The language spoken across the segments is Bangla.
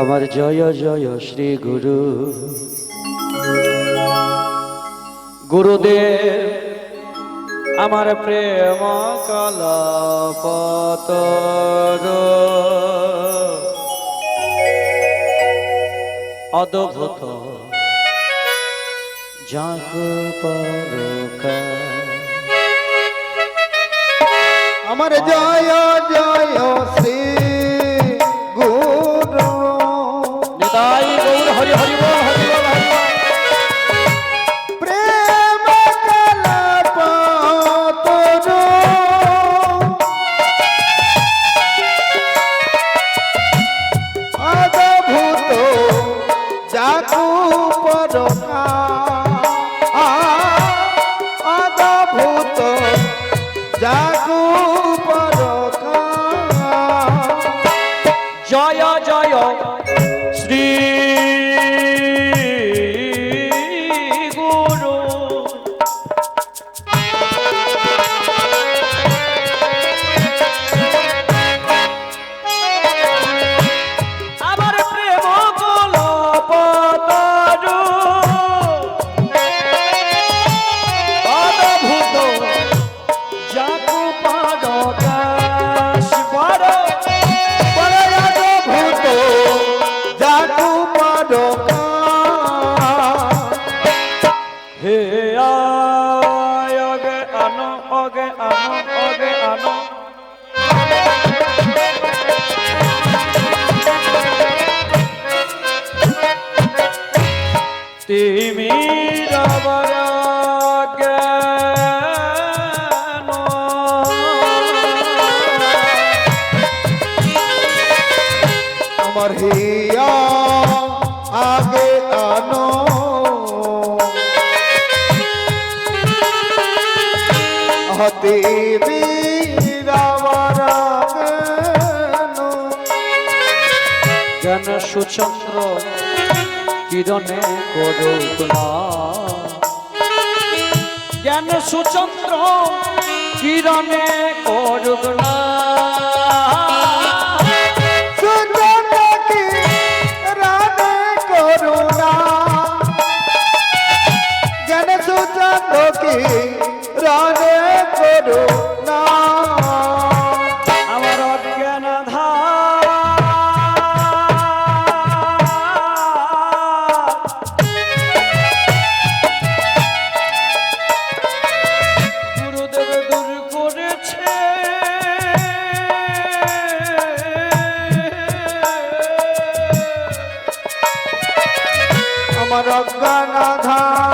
আমার জয় জয় শ্রী গুরু। গুরুদেব, আমার প্রেম কলপত অদ্ভুত পরকা আমার জয় জয় শ্রী ডাকু তিমি রবর জ্ঞান আমার হিয়া আগে আনো। হতে বীরাবার সুচন্দ্র? কিরণে করুক না জ্ঞান সুচন্দ্র কিরণে করুক আমার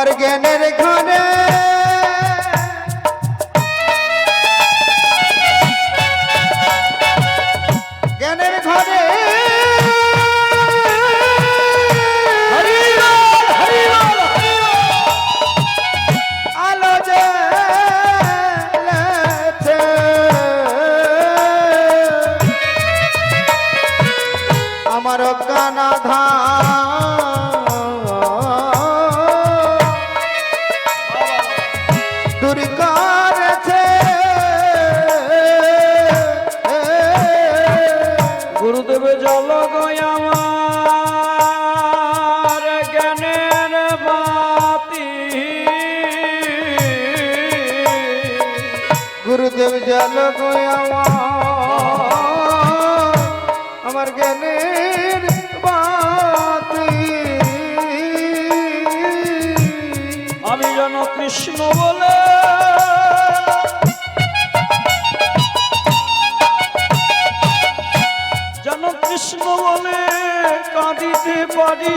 আমার জ্ঞানের ঘরে গুরুদেব জান আমার। জ্ঞানের আমি যেন কৃষ্ণ বলে যেন কৃষ্ণ বলে কাঁদিতে পারি।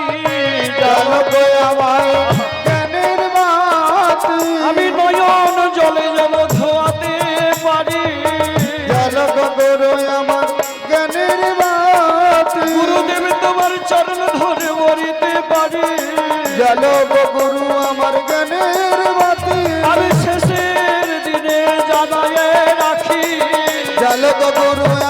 জ্বালো গুরু আমার গানের বাতি। আমি শেষের দিনে জানায় রাখি। জ্বালো গুরু